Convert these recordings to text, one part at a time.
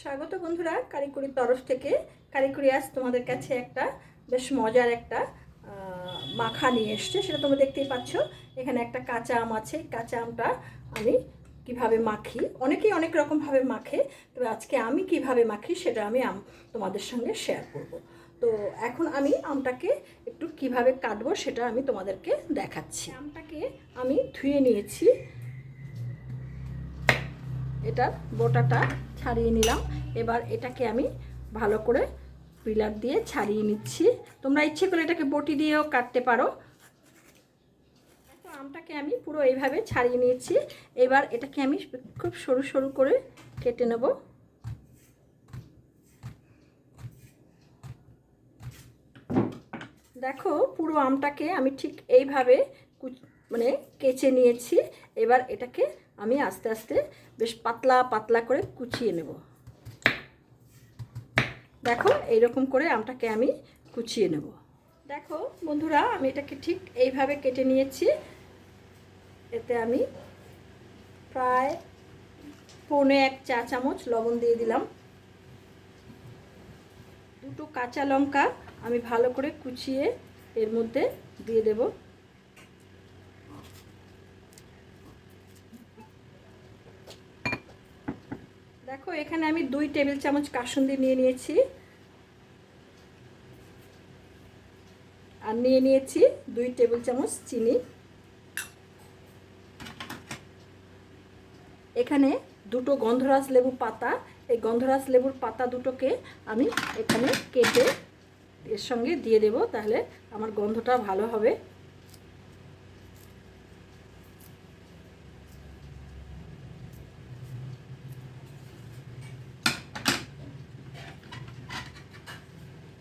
স্বাগত বন্ধুরা কারিকুরির তরফ থেকে। কারিকুরি আজ তোমাদের কাছে একটা বেশ মজার একটা মাখা নিয়ে এসছে, সেটা তোমরা দেখতেই পাচ্ছ। এখানে একটা কাঁচা আম আছে কাঁচা আমটা আমি কীভাবে মাখি? অনেকেই অনেক রকমভাবে মাখে, তবে আজকে আমি কীভাবে মাখি সেটা আমি আম তোমাদের সঙ্গে শেয়ার করব। তো এখন আমি আমটাকে একটু কীভাবে কাটবো সেটা আমি তোমাদেরকে দেখাচ্ছি। আমটাকে আমি ধুয়ে নিয়েছি। এটার বোটাটা ছাড়িয়ে নিলাম। এবার এটাকে আমি ভালো করে পিলার দিয়ে ছাড়িয়ে নিচ্ছি। তোমরা ইচ্ছে করে এটাকে বটি দিয়েও কাটতে পারো। আমটাকে আমি পুরো এইভাবে ছাড়িয়ে নিয়েছি। এবার এটাকে আমি খুব সরু সরু করে কেটে নেব। দেখো, পুরো আমটাকে আমি ঠিক এইভাবে মানে কেচে নিয়েছি। এবার এটাকে আমি আস্তে আস্তে বেশ পাতলা পাতলা করে কুচিয়ে নেব। দেখো, এইরকম করে আমটাকে আমি কুচিয়ে নেব। দেখো বন্ধুরা, আমি এটাকে ঠিক এইভাবে কেটে নিয়েছি। এতে আমি প্রায় পৌনে এক চা চামচ লবণ দিয়ে দিলাম। দুটো কাঁচা লঙ্কা আমি ভালো করে কুচিয়ে এর মধ্যে দিয়ে দেব। দেখো, এখানে আমি দুই টেবিল চামচ কাসুন্দি নিয়ে নিয়েছি। আর নিয়ে নিয়েছি দুই টেবিল চামচ চিনি। এখানে দুটো গন্ধরাজ লেবু পাতা। এই গন্ধরাজ লেবুর পাতা দুটোকে আমি এখানে কেটে এর সঙ্গে দিয়ে দেব, তাহলে আমার গন্ধটা ভালো হবে।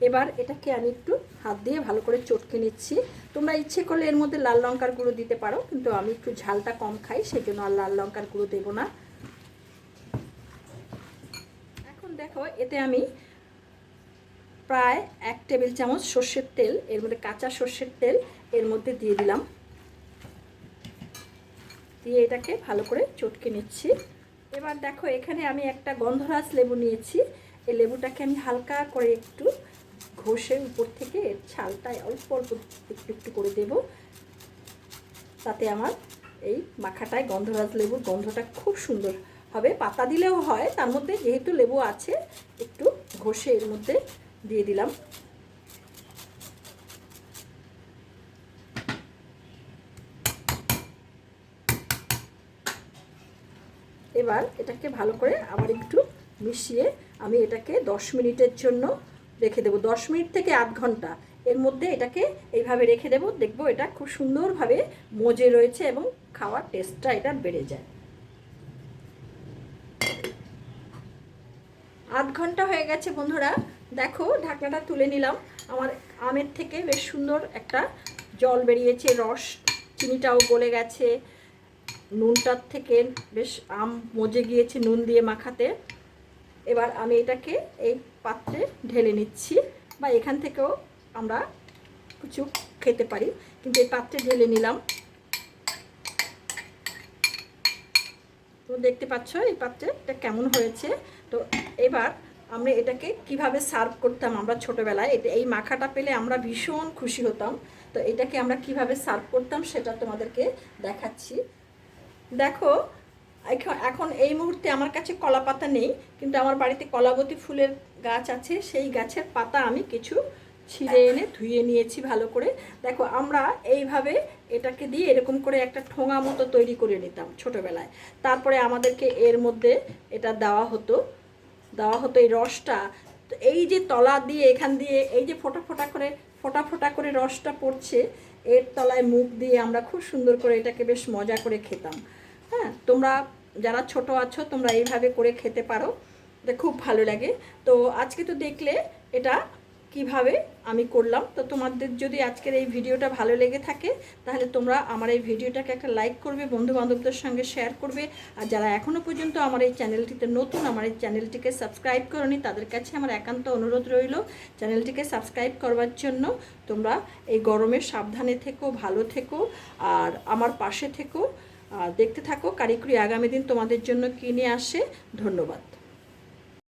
এবার এটাকে আমি একটু হাত দিয়ে ভালো করে চটকে নিচ্ছি। তোমরা ইচ্ছে করলে এর মধ্যে লাল লঙ্কার গুঁড়ো দিতে পারো, কিন্তু আমি একটু ঝালটা কম খাই সেই জন্য আর লাল লঙ্কার গুঁড়ো দেবো না। এখন দেখো, এতে আমি প্রায় এক টেবিল চামচ সর্ষের তেল, এর মধ্যে কাঁচা সর্ষের তেল এর মধ্যে দিয়ে দিলাম। দিয়ে এটাকে ভালো করে চটকে নিচ্ছি। এবার দেখো, এখানে আমি একটা গন্ধরাজ লেবু নিয়েছি। এই লেবুটাকে আমি হালকা করে একটু ঘষে উপর থেকে ছালটায় অল্প অল্প একটু একটু করে দেব। তাতে আমার এই মাখাটায় গন্ধরাজ লেবুর গন্ধটা খুব সুন্দর হবে। পাতা দিলেও হয়, তার মধ্যে যেহেতু লেবু আছে, একটু ঘষে এর মধ্যে দিয়ে দিলাম। এবার এটাকে ভালো করে আবার একটু মিশিয়ে আমি এটাকে দশ মিনিটের জন্য রেখে দেবো। দশ মিনিট থেকে আধ ঘণ্টা। এর মধ্যে এটাকে এইভাবে রেখে দেবো। দেখব এটা খুব সুন্দরভাবে মজে রয়েছে এবং খাওয়ার টেস্টটা এটা বেড়ে যায়। আধ ঘণ্টা হয়ে গেছে বন্ধুরা। দেখো, ঢাকনাটা তুলে নিলাম। আমার আমের থেকে বেশ সুন্দর একটা জল বেরিয়েছে, রস, চিনিটাও গলে গেছে। নুনটার থেকে বেশ আম মজে গিয়েছে নুন দিয়ে মাখাতে। এবার আমি এটাকে এই পাত্রে ঢেলে নিচ্ছি বা এখান থেকেও আমরা কিছু খেতে পারি। কিন্তু এই পাত্রে ঢেলে নিলাম। তো দেখতে পাচ্ছ এই পাত্রে এটা কেমন হয়েছে? তো এবার আমরা এটাকে কীভাবে সার্ভ করতাম আমরা ছোটোবেলায়? এটা এই মাখাটা পেলে আমরা ভীষণ খুশি হতাম। তো এটাকে আমরা কীভাবে সার্ভ করতাম সেটা তোমাদেরকে দেখাচ্ছি। দেখো এখন এই মুহূর্তে আমার কাছে কলা পাতা নেই, কিন্তু আমার বাড়িতে কলাবতী ফুলের গাছ আছে, সেই গাছের পাতা আমি কিছু ছিঁড়ে এনে ধুয়ে নিয়েছি ভালো করে। দেখো, আমরা এইভাবে এটাকে দিয়ে এরকম করে একটা ঠোঙা মতো তৈরি করে নিতাম ছোটোবেলায়। তারপরে আমাদেরকে এর মধ্যে এটা দেওয়া হতো দেওয়া হতো এই রসটা। তো এই যে তলা দিয়ে, এখান দিয়ে এই যে ফোটা ফোটা করে, ফোটা ফোটা করে রসটা পড়ছে, এর তলায় মুখ দিয়ে আমরা খুব সুন্দর করে এটাকে বেশ মজা করে খেতাম। হ্যাঁ তোমরা যারা ছোট আছো, তোমরা এইভাবে করে খেতে পারো। এটা খুব ভালো লাগে। তো আজকে তো দেখলে এটা কীভাবে আমি করলাম। তো তোমাদের যদি আজকের এই ভিডিওটা ভালো লেগে থাকে, তাহলে তোমরা আমার এই ভিডিওটাকে একটা লাইক করবে বন্ধু বান্ধবদের সঙ্গে শেয়ার করবে। আর যারা এখনও পর্যন্ত আমার এই চ্যানেলটিতে নতুন, আমার এই চ্যানেলটিকে সাবস্ক্রাইব করনি, তাদের কাছে আমার একান্ত অনুরোধ রইল চ্যানেলটিকে সাবস্ক্রাইব করবার জন্য। তোমরা এই গরমে সাবধানে থেকো, ভালো থেকো, আর আমার পাশে থেকো। দেখতে থাকো কারিকুরি আগামী দিন তোমাদের জন্য কিনে আসে। ধন্যবাদ।